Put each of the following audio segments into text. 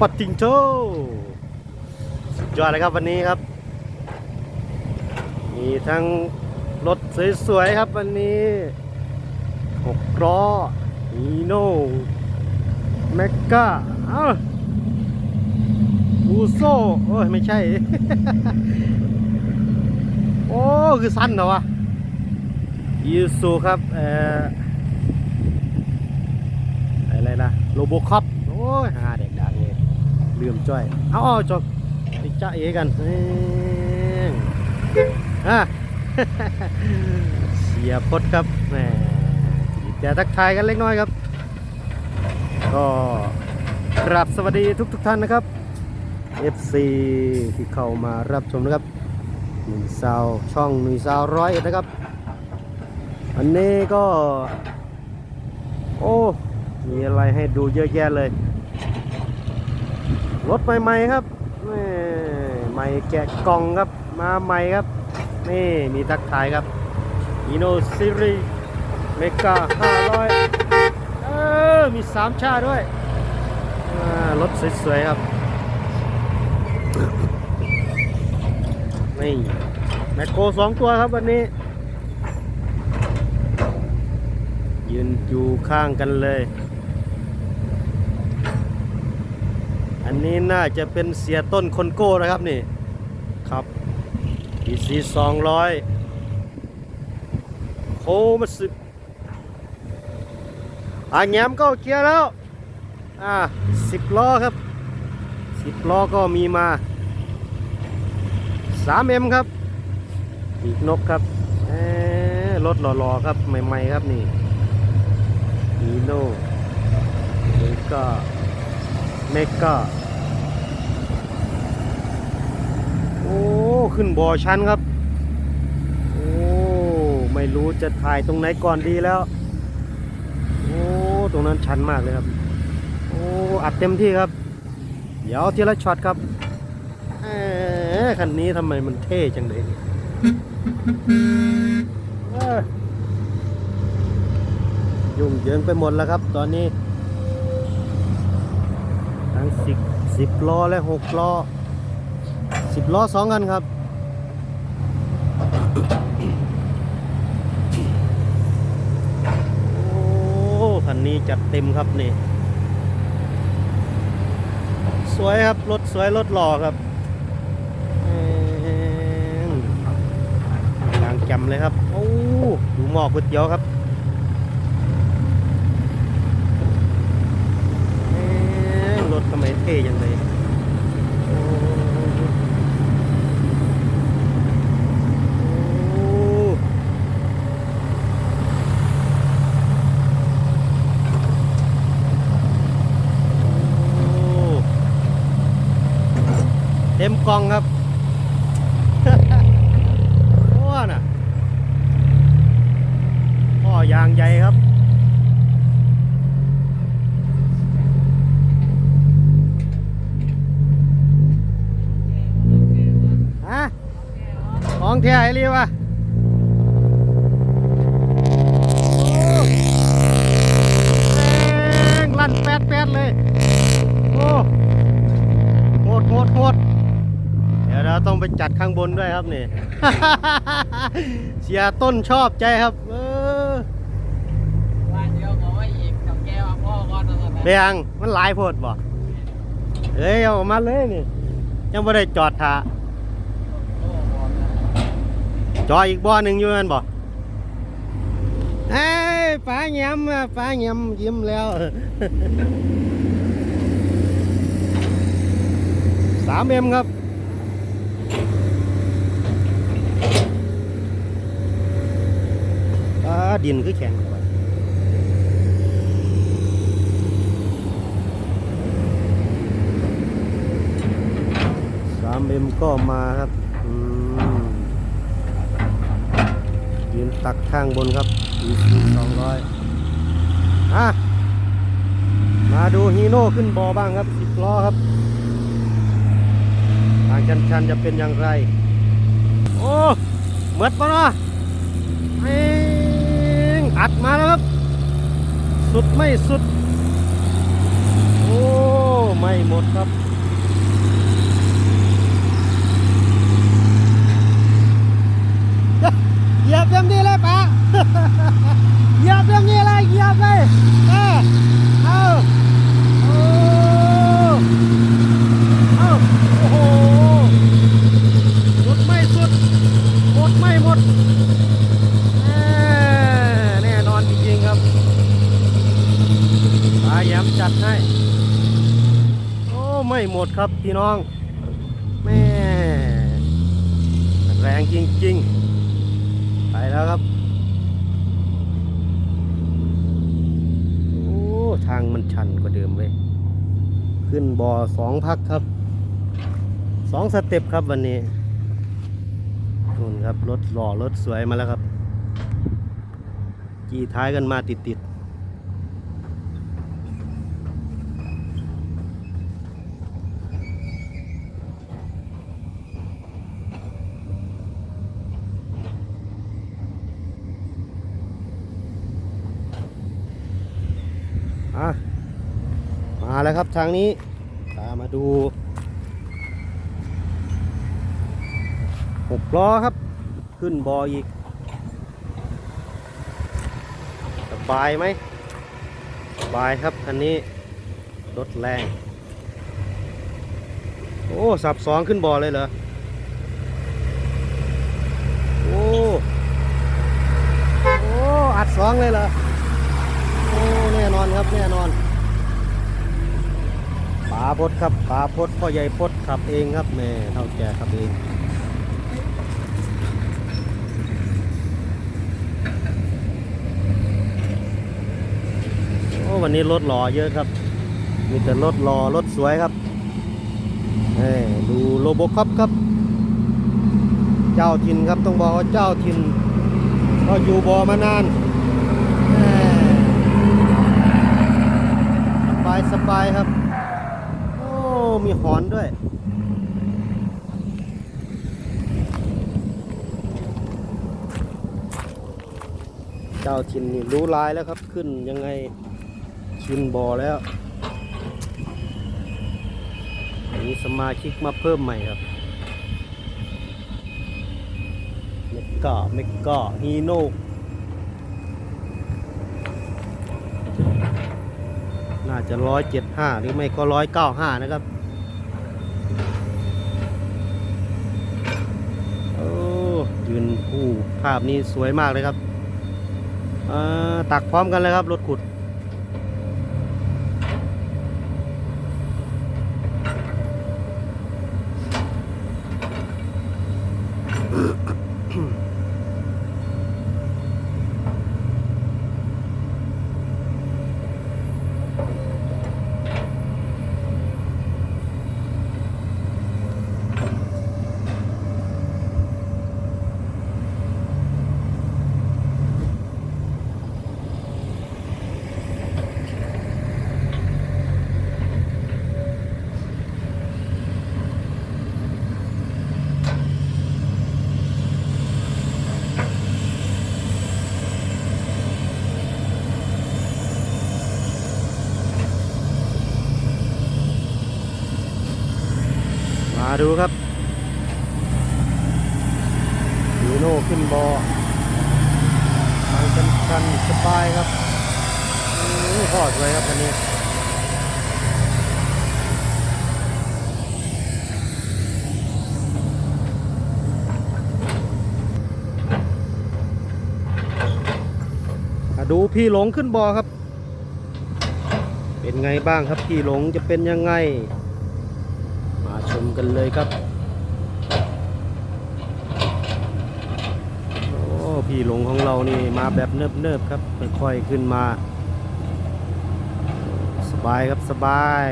ปัดจิงโจ้สุดยอดเลยครับวันนี้ครับ มีทั้งรถสวยๆครับวันนี้หกล้อฮีโน่แมกกาเอ้าอูโซโอ้ย ไม่ใช่ โอ้ คือสั้นเหรอวะยูซูครับเอ่ออะไรนะ โลโบคอปโอ้ยหาเด็ก เลยลืมจ้อย เอาเอาจบไปจ้าเอกันเอ้งอะเสียพดครับแหมบีบแต่ทักทายกันเล็กน้อยครับ ก็กราบสวัสดีทุกทุกๆท่านนะครับ FC ที่เข้ามารับชมนะครับหนุ่ยสาวช่องหนุ่ยสาวร้อยเอ็ดนะครับ อันนี้ก็ โอ้ มีอะไรให้ดูเยอะแยะเลย รถใหม่ๆครับแม่ใหม่แกะกล่องครับมาใหม่ครับ นี่มีทักทายครับ i n o Series Mega 500 เออ มีสามชาด้วยรถสวยๆครับ นี่แมคโครสองตัวครับวันนี้ ยืนอยู่ข้างกันเลย นี้น่าจะเป็นเสียต้นคนโก้นะครับนี่ ครับ PC 200โคมาสิบอ่าแง้มก็เกียร์แล้ว อ่าสิบล้อครับสิบล้อก็มีมา 3M ครับ อีกนกครับรถหล่อๆครับ ใหม่ๆครับนี่ฮีโน่เมกาเมกา โอ้ ขึ้นบ่อชันครับ โอ้ ไม่รู้จะถ่ายตรงไหนก่อนดีแล้ว โอ้ ตรงนั้นชันมากเลยครับ โอ้ อัดเต็มที่ครับ เดี๋ยวทีละช็อตครับเอ๊ะคันนี้ทำไมมันเท่จังเลยเนี่ยยุ่งเหยิงไปหมดแล้วครับ ตอนนี้ ทั้งสิบสิบล้อและหกล้อ สิบล้อสองกันครับ โอ้คันนี้จัดเต็มครับนี่ สวยครับ รถสวย รถหล่อครับเอิ่มยางแจ่มเลยครับ โอ้ ดูหมอกก๋วยเตี๋ยวครับรถทำไมเท่ยังเลยโอ้โอ้โอ้ เต็มกล่องครับพ่อน่ะพ่อยางใหญ่ครับฮะของเทียไอ้รีวะ จัดข้างบนด้วยครับนี่ เสียต้นชอบใจครับ เออว่าเดียวก็ว่าอีกกับแกว่าพ่อก่อนนะเบียงมันหลายโพดบ่เอ้ยเอาออกมาเลยนี่ ยังไม่ได้จอดท่าจอดอีกบ่อหนึ่งอยู่นั่นบ่เอ้ยป้าแยมอะป้าแยมยิ้มแล้วสามเอ็มครับ อ่าดินคือแข็งสามเอ็มก็มาครับยืนตักข้างบนครับอีซีสองร้อยอะมาดูฮีโน่ขึ้นบอบ้างครับสิบล้อครับทางชันๆจะเป็นอย่างไร โอ้เมดปะเนาะ อัดมาแล้วครับ สุดไม่สุด โอ้ ไม่หมดครับ เหยียบเต็มที่เลยปะเหยียบเต็มที่เลยเหยียบเลยเออเอาโอ้เอาโอ้โหสุดไม่สุดหมดไม่หมดแน่แน่นอนจริงๆครับปลาแย้มจัดให้ โอ้ไม่หมดครับพี่น้อง แม่ แรงจริงๆ ไปแล้วครับ โอ้ ทางมันชันกว่าเดิมเว้ย ขึ้นบ่อสองพักครับ สองสเต็ปครับวันนี้นู่นครับ รถหล่อรถสวยมาแล้วครับ จีท้ายกันมาติดติดๆ อะมาแล้วครับทางนี้ตามมาดูหกล้อครับ ขึ้นบออีก สบายไหมสบายครับคันนี้รถแรง โอ้สับสองขึ้นบอเลยเหรอโอ้โอ้อัดสองเลยเหรอ ครับแน่นอนป๋าพดครับป๋าพดพ่อใหญ่พดขับเองครับแม่เท่าแก่ขับเองโอ้วันนี้รถหล่อเยอะครับ มีแต่รถหล่อรถสวยครับเอ้ดูโลโบคอปครับ เจ้าถิ่นครับต้องบอกว่าเจ้าถิ่นก็อยู่บอมานานแหม่ สบายครับ โอ้ มีหอนด้วย เจ้าถิ่นนี่รู้ลายแล้วครับ ขึ้นยังไงชินบอแล้วมีสมาชิกมาเพิ่มใหม่ครับเมกกาเมกกาฮีโน น่าจะร้อยเจ็ดห้าหรือไม่ก็ร้อยเก้าห้านะครับ โอ้ยืนผู้ภาพนี้สวยมากเลยครับอ่อตักพร้อมกันเลยครับรถขุด มาดูครับฮีโน่ขึ้นบอทางชันชันสบายครับอื้อ พอสวยครับคันนี้ดูพี่หลงขึ้นบอครับ เป็นไงบ้างครับพี่หลงจะเป็นยังไง มาชมกันเลยครับ โอ้พี่หลงของเรานี่มาแบบเนิบๆครับค่อยๆขึ้นมา บายครับสบาย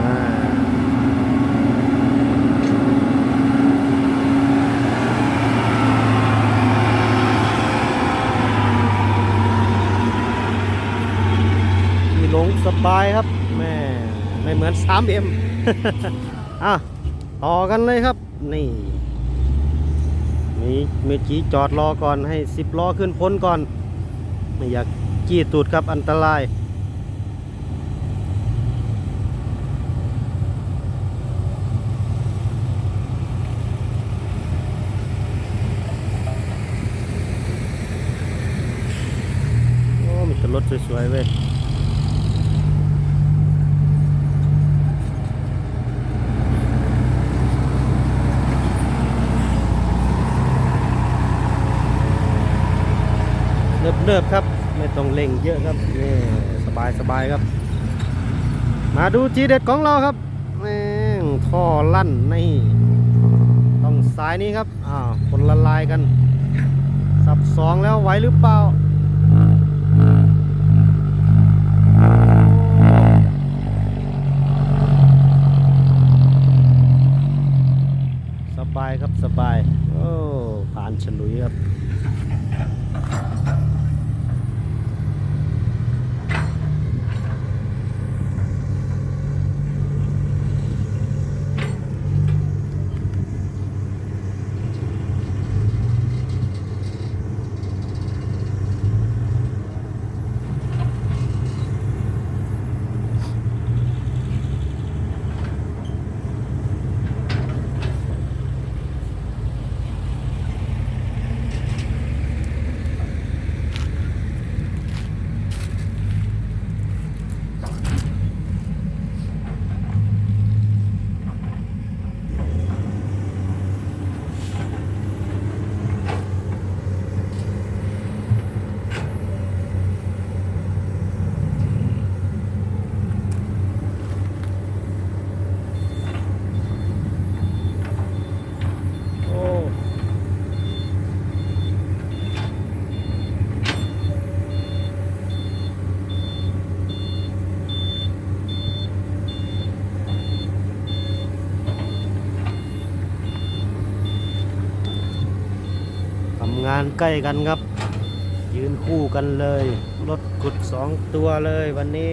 อ่าพี่หลงส บายครับแม่ไม่ เอน 3M อะต่อกันเลยครับ นี่มีเมื่อกี้จอดรอก่อนให้10ล้อขึ้นพ้นก่อน ไม่อยากจี้ตูดครับอันตรายโอ้มีรถสวยๆเว้ย เนิบครับ ไม่ต้องเร่งเยอะครับนี่สบายสบายครับ มาดูทีเด็ดของเราครับแม่งท่อลั่นนี่ต้องสายนี้ครับอ้าวคนละลายกัน สับสองแล้วไหวหรือเปล่าสบายครับสบาย โอ้ผ่านฉลุยครับ โอ้ ทำงานใกล้กันครับ ยืนคู่กันเลย รถขุดสองตัวเลยวันนี้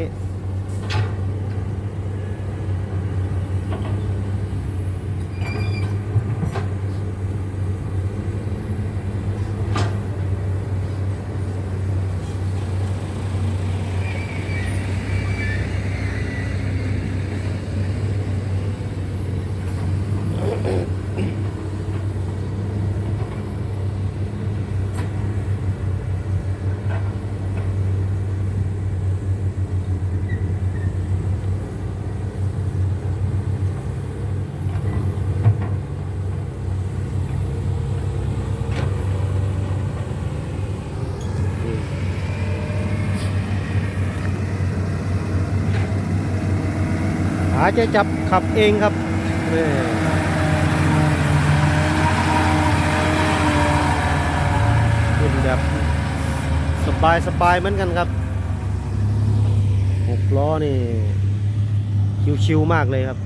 หาจะจับขับเองครับขึ้นแบบสบายสบายเหมือนกันครับหกล้อนี่ ชิวๆมากเลยครับ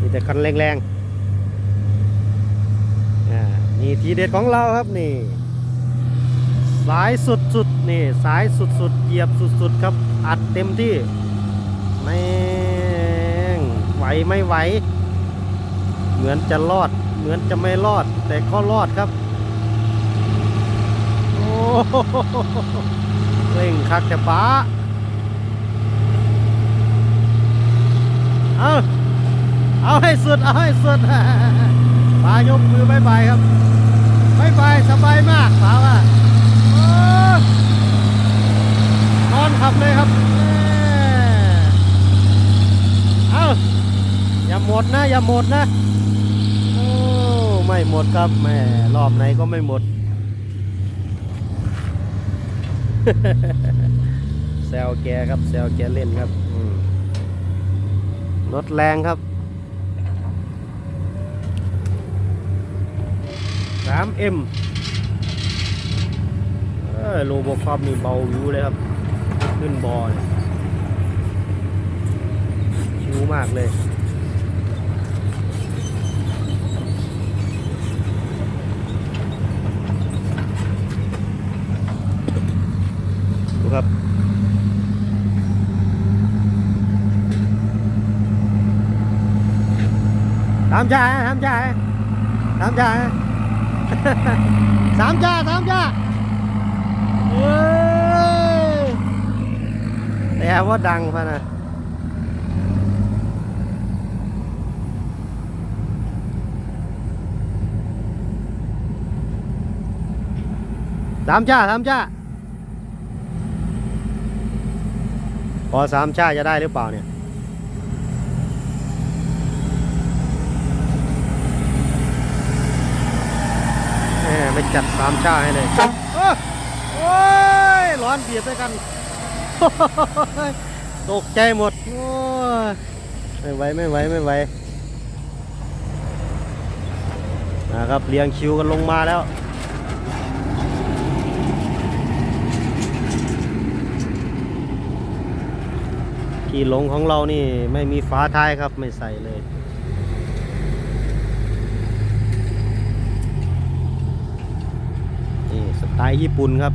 มีแต่คันแรงๆนี่ทีเด็ดของเราครับนี่ สายสุดๆนี่สายสุดๆเหยียบสุดๆครับ อัดเต็มที่แม่ ไหวไม่ไหว เหมือนจะรอด เหมือนจะไม่รอด แต่ก็รอดครับ โอ้โหเร่งคักแต่ป้าเอาเอาให้สุด เอาให้สุดป้ายกมือบายบายครับบายบายสบายมากป้าว่าโอ้นอนขับเลยครับแม่ เอา อย่าหมดนะ อย่าหมดนะโอ้ไม่หมดครับแม่รอบไหนก็ไม่หมดแซวแกครับแซวแกเล่นครับรถแรงครับ 3M เอ้ยโลโบคอปนี่เบาวิวเลยครับ ขึ้นบอลชิวมากเลย ครับสามชาสามชาสามชาสามชาสามชาแต่ว่าดังพะนะสามชาสามชา อสามชาจะได้หรือเปล่าเนี่ยแหมไม่จัดสามชาให้เลยโอ้โอ้ยร้อนเบียดด้วยกัน ตกใจหมด โอ้ยไม่ไหวไม่ไหวไม่ไหวนะครับเรียงคิวกันลงมาแล้ว ขี่หลงของเรานี่ไม่มีฝาท้ายครับไม่ใส่เลย นี่สไตล์ญี่ปุ่นครับ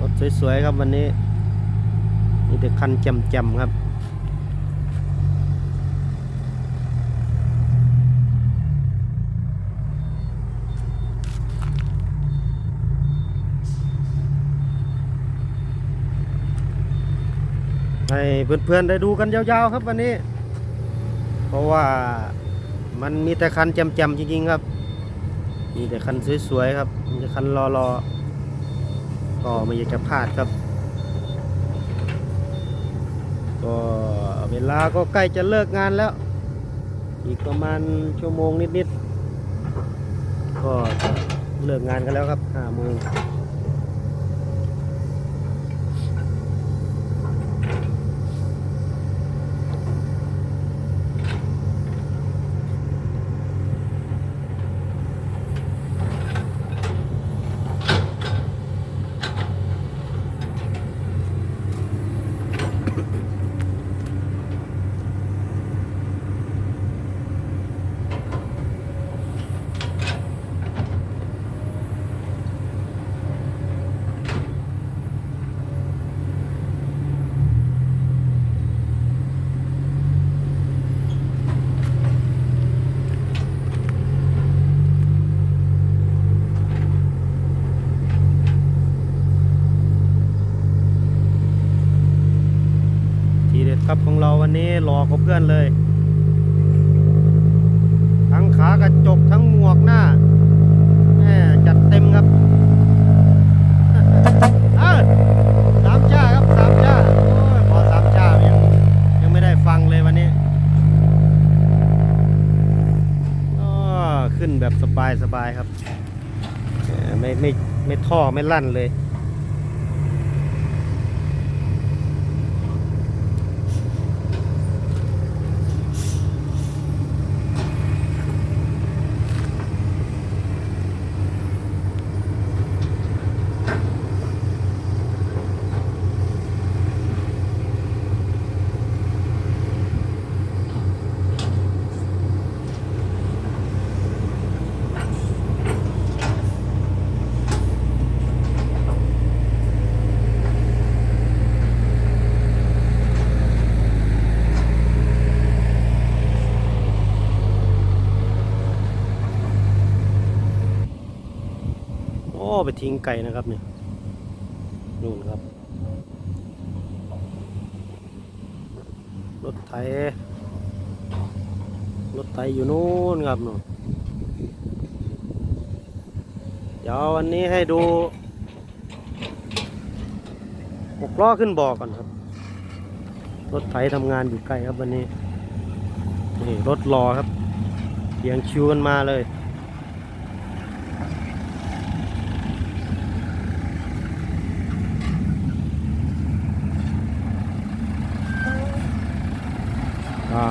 รถสวยๆครับวันนี้มีแต่คันแจ่มๆครับ ให้เพื่อนๆได้ดูกันยาวๆครับวันนี้ เพราะว่ามันมีแต่คันจ่มๆจริงๆครับ มีแต่คันสวยๆครับ มีแต่คันรอๆก็ไม่อยากจะพลาดครับ ก็เวลาก็ใกล้จะเลิกงานแล้ว อีกประมาณชั่วโมงนิดๆก็เลิกงานกันแล้วครับห้าโมง เราวันนี้รอกับเพื่อนเลย ทั้งขากระจกทั้งหมวกหน้าแม่จัดเต็มครับสามจ้าครับสามจ้าโอ้ยพอสามจ้ายังยังไม่ได้ฟังเลยวันนี้ขึ้นแบบสบายสบายครับ ไม่ไม่ไม่ท่อไม่ลั่นเลย ไปทิ้งไก่นะครับเนี่ยนู่นครับ รถไถรถไถอยู่นู่นครับนู่นเดี๋ยววันนี้ให้ดูหกล้อขึ้นบ่อก่อนครับ รถไถทำงานอยู่ไกลครับวันนี้นี่รถรอครับเรียงคิวกันมาเลย อ่า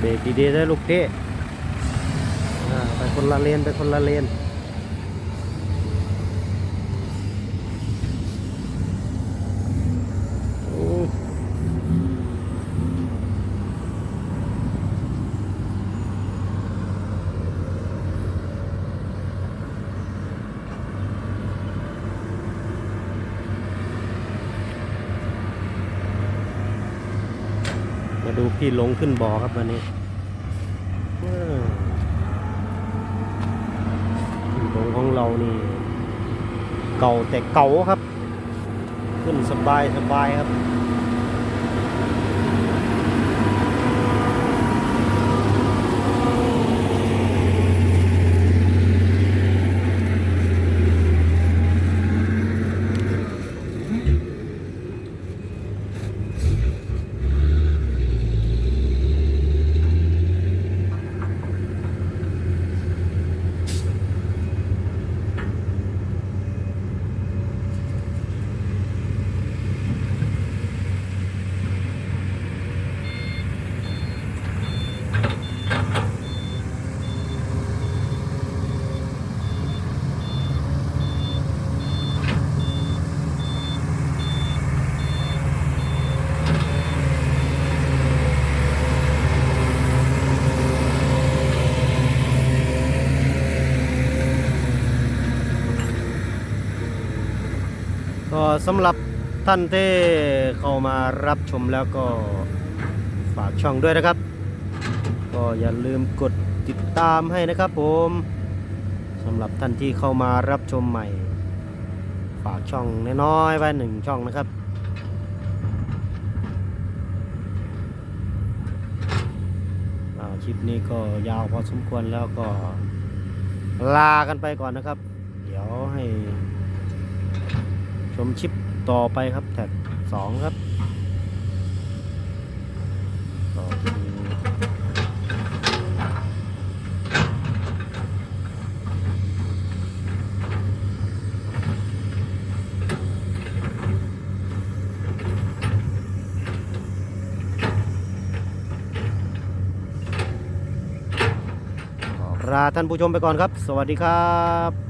เบรก ดีๆได้ลูกเพ่ไปคนละเลนไปคนละเลนอืมมาดูพี่หลงขึ้นบ่อครับวันนี้ งของเรานี่ เก่าแต่เก่าครับ ขึ้นสบายสบายครับ ก็ สำหรับท่านที่เข้ามารับชมแล้วก็ฝากช่องด้วยนะครับ ก็อย่าลืมกดติดตามให้นะครับผมสำหรับท่านที่เข้ามารับชมใหม่ ฝากช่องน้อยๆไว้หนึ่งช่องนะครับอ่าคลิปนี้ก็ยาวพอสมควรแล้วก็ลากันไปก่อนนะครับ เดี๋ยวให้ ชมชิปต่อไปครับแท็กสองครับก็คือขอลาท่านผู้ชมไปก่อนครับ สวัสดีครับ